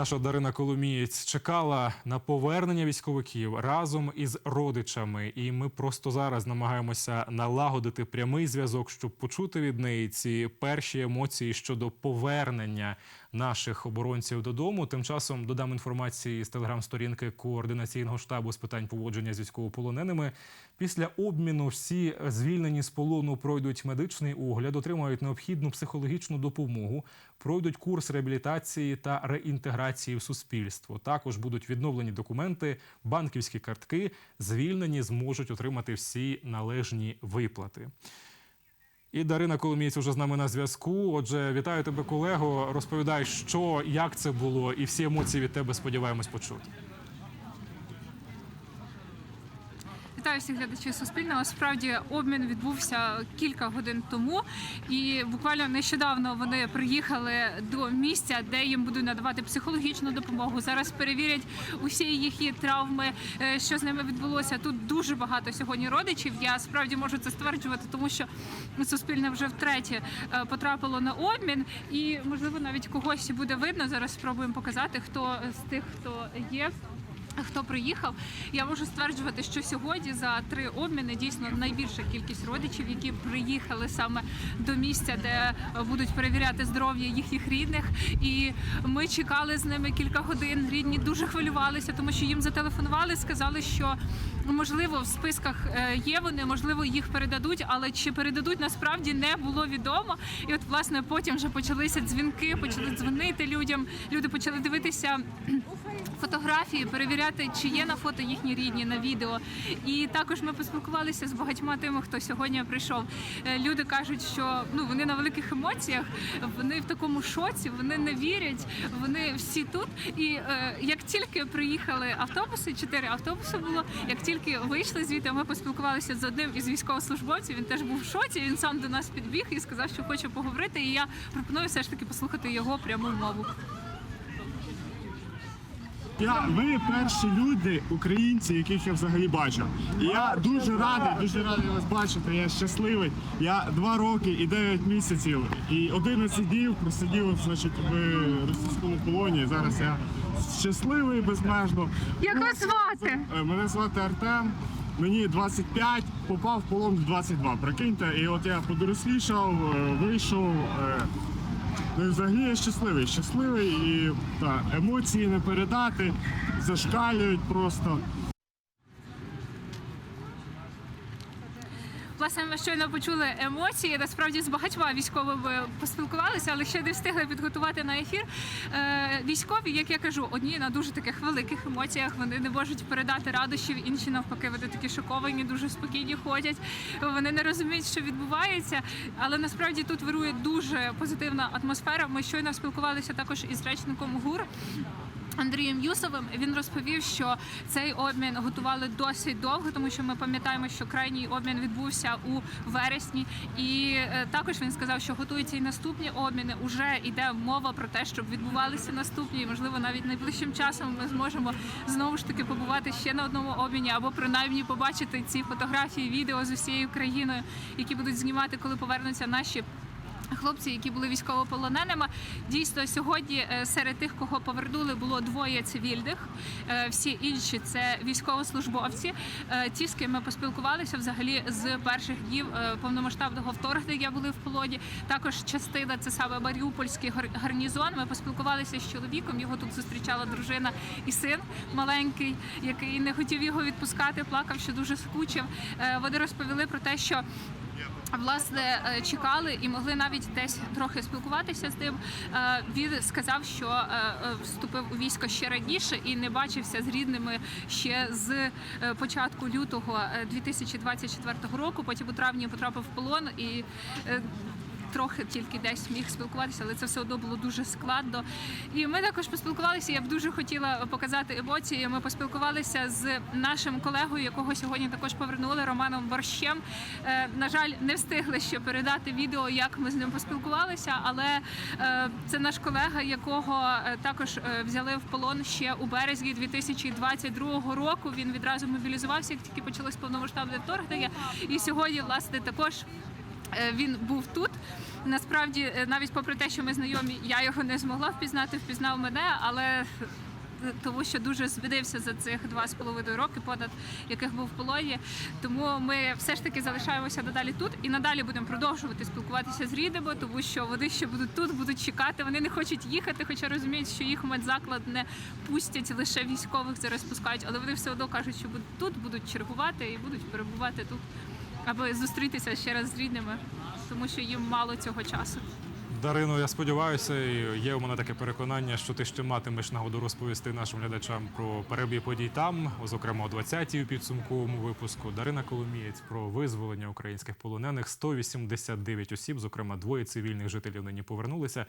Наша Дарина Коломієць чекала на повернення військовиків разом із родичами, і ми просто зараз намагаємося налагодити прямий зв'язок, щоб почути від неї ці перші емоції щодо повернення наших оборонців додому. Тим часом додам інформації з телеграм-сторінки координаційного штабу з питань поводження з військовополоненими. Після обміну всі звільнені з полону пройдуть медичний огляд, отримають необхідну психологічну допомогу, пройдуть курс реабілітації та реінтеграції в суспільство. Також будуть відновлені документи, банківські картки. Звільнені зможуть отримати всі належні виплати. І Дарина Коломієць уже з нами на зв'язку. Отже, вітаю тебе, колего. Розповідай, що як це було, і всі емоції від тебе сподіваємось почути. Вітаю всіх глядачів Суспільного. Справді обмін відбувся кілька годин тому, і буквально нещодавно вони приїхали до місця, де їм будуть надавати психологічну допомогу. Зараз перевірять усі їхні травми, е, що з ними відбулося. Тут дуже багато сьогодні родичів. Я справді можу це стверджувати, тому що суспільне вже втретє е, потрапило на обмін, і можливо навіть когось буде видно. Зараз спробуємо показати, хто з тих, хто є. Хто приїхав, я можу стверджувати, що сьогодні за три обміни дійсно найбільша кількість родичів, які приїхали саме до місця, де будуть перевіряти здоров'я їхніх рідних. І ми чекали з ними кілька годин. Рідні дуже хвилювалися, тому що їм зателефонували, сказали, що можливо в списках е, є вони, можливо, їх передадуть, але чи передадуть насправді не було відомо. І от власне потім вже почалися дзвінки, почали дзвонити людям. Люди почали дивитися фотографії, перевіряти, чи є на фото їхні рідні на відео. І також ми поспілкувалися з багатьма тими, хто сьогодні прийшов. Е, Люди кажуть, що ну вони на великих емоціях, вони в такому шоці, вони не вірять, вони всі тут. І е, як тільки приїхали автобуси, чотири автобуси було. Як тільки вийшли звідти, ми поспілкувалися з одним із військовослужбовців. Він теж був в шоці. Він сам до нас підбіг і сказав, що хоче поговорити. І я пропоную все ж таки послухати його пряму мову. Я ви перші люди, українці, яких я взагалі бачу. І я дуже радий, дуже радий вас бачити. Я щасливий. Я два роки і 9 місяців і 11 днів просидів, значить, в російському полоні. Зараз я щасливий безмежно. Як вас звати? Е, Мене звати Артем. Мені 25, попав в полон в 22. Прикиньте, і от я подорослішав, е, вийшов. Ну і взагалі я щасливий, щасливий і та, емоції не передати, зашкалюють просто. Власне, ми щойно почули емоції. Насправді з багатьма військовими поспілкувалися, але ще не встигли підготувати на ефір. Е, військові, як я кажу, одні на дуже таких великих емоціях. Вони не можуть передати радощів, інші навпаки, вони такі шоковані, дуже спокійні ходять. Вони не розуміють, що відбувається. Але насправді тут вирує дуже позитивна атмосфера. Ми щойно спілкувалися також із речником ГУР. Андрієм Юсовим він розповів, що цей обмін готували досить довго, тому що ми пам'ятаємо, що крайній обмін відбувся у вересні, і е, також він сказав, що готуються і наступні обміни. Уже йде мова про те, щоб відбувалися наступні, і можливо навіть найближчим часом ми зможемо знову ж таки побувати ще на одному обміні, або принаймні побачити ці фотографії, відео з усією країною, які будуть знімати, коли повернуться наші. Хлопці, які були військовополоненими, дійсно сьогодні е, серед тих, кого повернули, було двоє цивільних. Е, Всі інші це військовослужбовці. Е, Ті, з ким ми поспілкувалися взагалі з перших днів повномасштабного вторгнення були в полоні. Також частина це саме Маріупольський гар- гарнізон. Ми поспілкувалися з чоловіком. Його тут зустрічала дружина і син маленький, який не хотів його відпускати, плакав, що дуже скучив. Вони розповіли про те, що Власне, е, чекали і могли навіть десь трохи спілкуватися з ним. Е, Він сказав, що е, вступив у військо ще раніше і не бачився з рідними ще з початку лютого е, 2024 року. Потім у травні потрапив в полон і. Трохи тільки десь міг спілкуватися, але це все одно було дуже складно. І ми також поспілкувалися. Я б дуже хотіла показати емоції. Ми поспілкувалися з нашим колегою, якого сьогодні також повернули Романом Борщем. Е, на жаль, не встигли ще передати відео, як ми з ним поспілкувалися. Але е, це наш колега, якого е, також взяли в полон ще у березні 2022 року. Він відразу мобілізувався, як тільки почалось повномасштабне вторгнення. І сьогодні, власне, також. Е, Він був тут. Насправді, е, навіть попри те, що ми знайомі, я його не змогла впізнати, впізнав мене, але е, тому що дуже звідився за цих два з половиною роки, понад яких був в полоні. Тому ми все ж таки залишаємося надалі тут і надалі будемо продовжувати спілкуватися з рідними, тому що вони ще будуть тут, будуть чекати. Вони не хочуть їхати, хоча розуміють, що їх медзаклад не пустять лише військових зараз пускають, але вони все одно кажуть, що будуть тут, будуть чергувати і будуть перебувати тут, аби зустрітися ще раз з рідними, тому що їм мало цього часу. Дарино, я сподіваюся, і є у мене таке переконання, що ти ще матимеш нагоду розповісти нашим глядачам про перебіг подій там, зокрема о 20-й у підсумковому випуску. Дарина Коломієць про визволення українських полонених. 189 осіб, зокрема двоє цивільних жителів нині повернулися.